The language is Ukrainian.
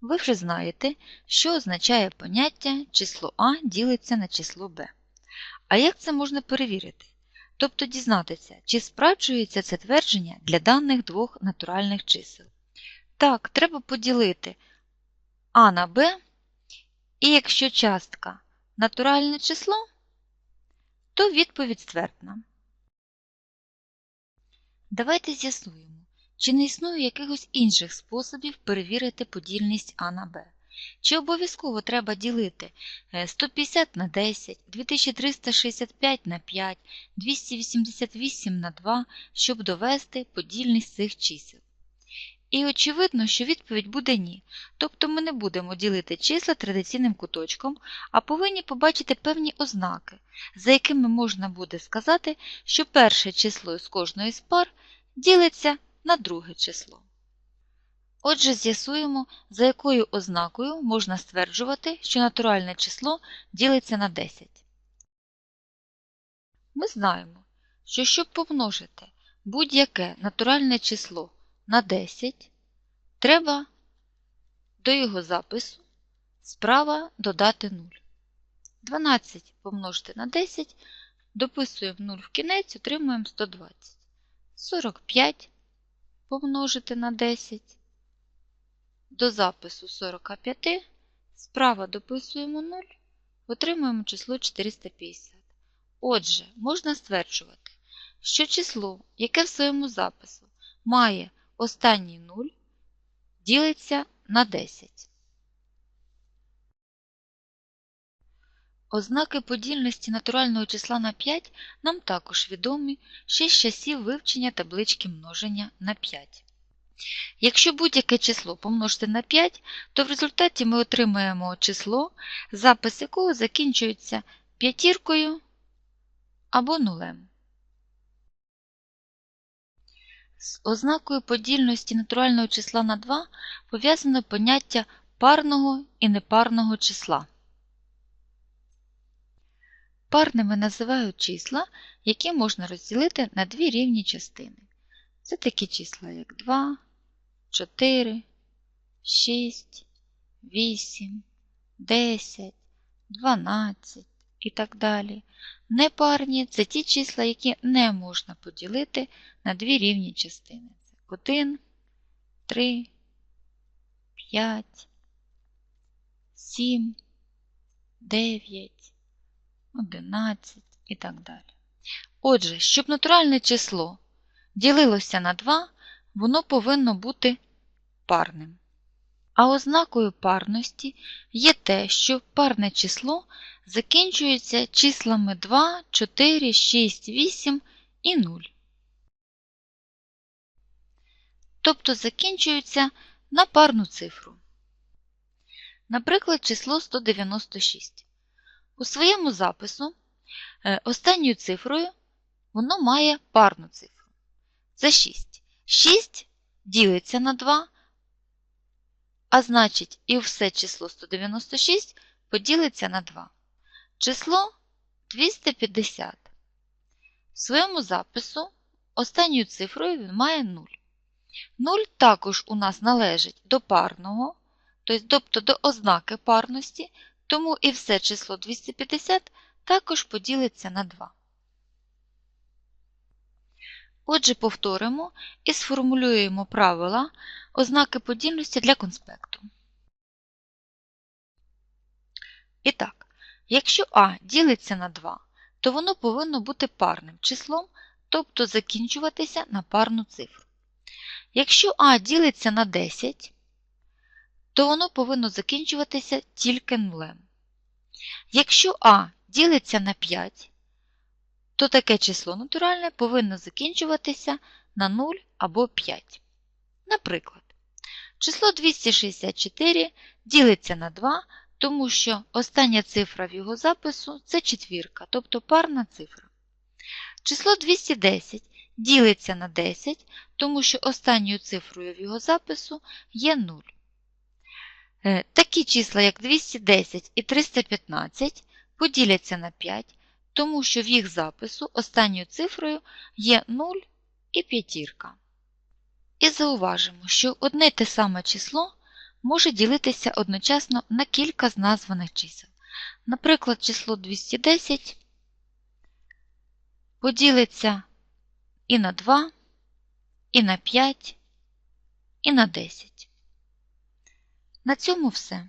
ви вже знаєте, що означає поняття число А ділиться на число Б. А як це можна перевірити? Тобто дізнатися, чи справджується це твердження для даних двох натуральних чисел. Так, треба поділити А на Б, і якщо частка натуральне число, то відповідь ствердна. Давайте з'ясуємо, чи не існує якихось інших способів перевірити подільність А на Б. Чи обов'язково треба ділити 150 е, на 10, 2365 на 5, 288 на 2, щоб довести подільність цих чисел? І очевидно, що відповідь буде ні. Тобто ми не будемо ділити числа традиційним куточком, а повинні побачити певні ознаки, за якими можна буде сказати, що перше число з кожної з пар ділиться на друге число. Отже, з'ясуємо, за якою ознакою можна стверджувати, що натуральне число ділиться на 10. Ми знаємо, що щоб помножити будь-яке натуральне число на 10, треба до його запису справа додати 0. 12 помножити на 10, дописуємо 0 в кінець, отримуємо 120. 45 помножити на 10. До запису 45 справа дописуємо 0, отримуємо число 450. Отже, можна стверджувати, що число, яке в своєму запису має останній 0, ділиться на 10. Ознаки подільності натурального числа на 5 нам також відомі ще з часів вивчення таблички множення на 5. Якщо будь-яке число помножити на 5, то в результаті ми отримаємо число, запис якого закінчується п'ятіркою або нулем. З ознакою подільності натурального числа на 2 пов'язано поняття парного і непарного числа. Парними називають числа, які можна розділити на дві рівні частини. Це такі числа, як 2, 4, 6, 8, 10, 12 і так далі. Непарні це ті числа, які не можна поділити на дві рівні частини. Це 1, 3, 5, 7, 9, 11 і так далі. Отже, щоб натуральне число ділилося на 2, воно повинно бути парним. А ознакою парності є те, що парне число закінчується числами 2, 4, 6, 8 і 0. Тобто закінчується на парну цифру. Наприклад, число 196. У своєму запису е, останньою цифрою воно має парну цифру. Це 6. 6 ділиться на 2, а значить, і все число 196 поділиться на 2. Число 250. В своєму запису останньою цифрою він має 0. 0 також у нас належить до парного, тобто до ознаки парності, тому і все число 250 також поділиться на 2. Отже, повторимо і сформулюємо правила ознаки подільності для конспекту. І так, якщо А ділиться на 2, то воно повинно бути парним числом, тобто закінчуватися на парну цифру. Якщо А ділиться на 10, то воно повинно закінчуватися тільки нулем. Якщо А ділиться на 5, то таке число натуральне повинно закінчуватися на 0 або 5. Наприклад, число 264 ділиться на 2, тому що остання цифра в його запису це четвірка, тобто парна цифра. Число 210 ділиться на 10, тому що останньою цифрою в його запису є 0. Е, такі числа, як 210 і 315, поділяться на 5, тому що в їх запису останньою цифрою є 0 і п'ятірка. І зауважимо, що одне те саме число може ділитися одночасно на кілька з названих чисел. Наприклад, число 210 поділиться і на 2, і на 5, і на 10. На цьому все.